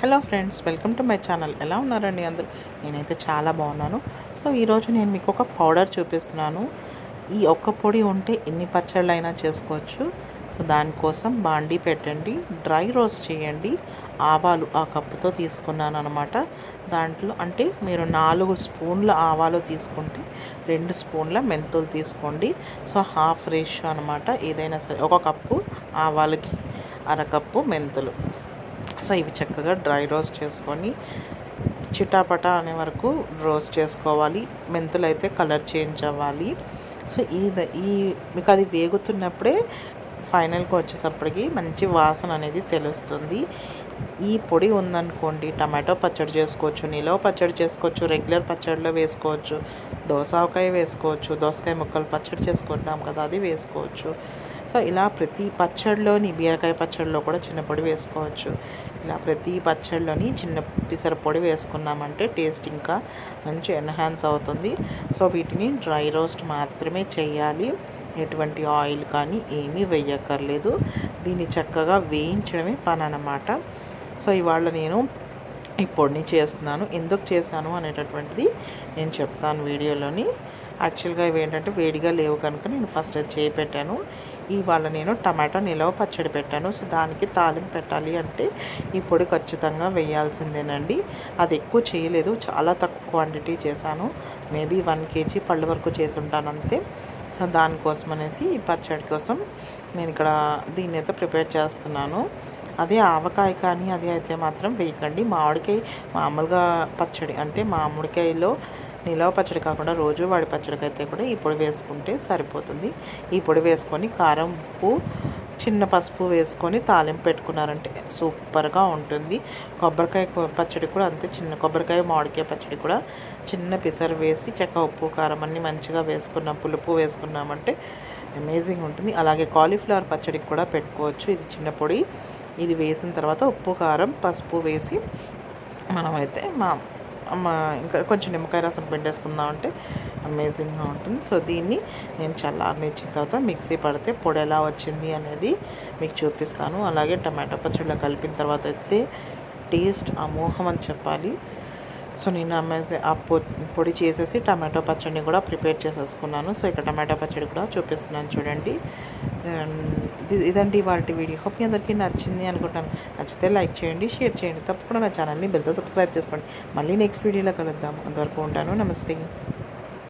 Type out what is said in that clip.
Hello friends welcome to my channel. ఎలా ఉన్నారండి అందరూ? నేనైతే చాలా బాగున్నాను. సో ఈరోజు నేను మీకు ఒక పౌడర్ చూపిస్తున్నాను. ఈ ఒక్క పొడి ఉంటే ఎన్ని పచ్చళ్ళైనా చేసుకోవచ్చు. సో దానికోసం బాండీ పెట్టండి డ్రై రోస్ట్ చేయండి. ఆవాలు ఆ కప్పుతో తీసుకున్నాను అనమాట దాంట్లో అంటే మీరు నాలుగు స్పూన్ల ఆవాలు తీసుకుంటే రెండు స్పూన్ల మెంతులు తీసుకోండి. సో హాఫ్ రేషియో అనమాట ఏదైనా సరే ఒక కప్పు ఆవాలకి అరకప్పు మెంతులు. సో ఇవి చక్కగా డ్రై రోస్ట్ చేసుకొని చిటాపటా అనే వరకు రోస్ట్ చేసుకోవాలి. మెంతులు అయితే కలర్ చేంజ్ అవ్వాలి. సో ఈ ఈ మీకు అది వేగుతున్నప్పుడే ఫైనల్కి వచ్చేసప్పటికి మంచి వాసన అనేది తెలుస్తుంది. ఈ పొడి ఉందనుకోండి టమాటో పచ్చడి చేసుకోవచ్చు నిలవ పచ్చడి చేసుకోవచ్చు రెగ్యులర్ పచ్చడిలో వేసుకోవచ్చు దోసకాయ వేసుకోవచ్చు దోసకాయ ముక్కలు పచ్చడి చేసుకుంటున్నాం కదా అది వేసుకోవచ్చు. సో ఇలా ప్రతి పచ్చడిలోని బీరకాయ పచ్చడిలో కూడా చిన్న పొడి వేసుకోవచ్చు. ఇలా ప్రతి పచ్చడిలోని చిన్న పిసర పొడి వేసుకున్నామంటే టేస్ట్ ఇంకా మంచి ఎన్హాన్స్ అవుతుంది. సో వీటిని డ్రై రోస్ట్ మాత్రమే చేయాలి. ఎటువంటి ఆయిల్ కానీ ఏమీ వేయక్కర్లేదు. దీన్ని చక్కగా వేయించడమే పని అన్నమాట. సో ఇవాళ నేను ఈ పొడిని చేస్తున్నాను. ఎందుకు చేశాను అనేటటువంటిది నేను చెప్తాను వీడియోలోని. యాక్చువల్గా ఇవి ఏంటంటే వేడిగా లేవు కనుక నేను ఫస్ట్ అది చేయి పెట్టాను ఇవాళ నేను టమాటో నిలవ పచ్చడి పెట్టాను. సో దానికి తాలింపు పెట్టాలి అంటే ఈ పొడి ఖచ్చితంగా వేయాల్సిందేనండి. అది ఎక్కువ చేయలేదు. చాలా తక్కువ క్వాంటిటీ చేశాను. మేబీ వన్ కేజీ పళ్ళు వరకు చేసి ఉంటాను అంతే. సో దానికోసం అనేసి ఈ పచ్చడి కోసం నేను ఇక్కడ దీన్ని అయితే ప్రిపేర్ చేస్తున్నాను. అదే ఆవకాయ కానీ అది అయితే మాత్రం వేయకండి. మామిడికాయ మామూలుగా పచ్చడి అంటే మామిడికాయలో నిలవ పచ్చడి కాకుండా రోజు వాడి పచ్చడికి అయితే కూడా ఈ పొడి వేసుకుంటే సరిపోతుంది. ఈ పొడి వేసుకొని కారం ఉప్పు చిన్న పసుపు వేసుకొని తాలింపు పెట్టుకున్నారంటే సూపర్గా ఉంటుంది. కొబ్బరికాయ పచ్చడి కూడా అంతే చిన్న కొబ్బరికాయ మామిడికాయ పచ్చడి కూడా చిన్న పిసరు వేసి చెక్క ఉప్పు కారం అన్నీ మంచిగా వేసుకున్నాం. పులుపు వేసుకున్నామంటే అమేజింగ్ ఉంటుంది. అలాగే కాలీఫ్లవర్ పచ్చడికి కూడా పెట్టుకోవచ్చు. ఇది చిన్న పొడి. ఇది వేసిన తర్వాత ఉప్పు కారం పసుపు వేసి మనమైతే మా మా ఇంకా కొంచెం నిమ్మకాయ రసం పిండేసుకుందాం అంటే అమేజింగ్గా ఉంటుంది. సో దీన్ని నేను చల్లారనిచ్చిన తర్వాత మిక్సీ పడితే పొడి ఎలా వచ్చింది అనేది మీకు చూపిస్తాను. అలాగే టమాటో పచ్చడిలో కలిపిన తర్వాత అయితే టేస్ట్ అమోహం అని చెప్పాలి. సో నేను అమెజా ఆ పొడి చేసేసి టమాటో పచ్చడిని కూడా ప్రిపేర్ చేసేసుకున్నాను. సో ఇక్కడ టమాటో పచ్చడి కూడా చూపిస్తున్నాను చూడండి. ఇదండి వాళ్ళ వీడియో. హోప్ మీ అందరికీ నచ్చింది అనుకుంటాను. నచ్చితే లైక్ చేయండి షేర్ చేయండి. తప్పకుండా నా ఛానల్ని బెల్తో సబ్స్క్రైబ్ చేసుకోండి. మళ్ళీ నెక్స్ట్ వీడియోలో కలుద్దాం. అంతవరకు ఉంటాను. నమస్తే.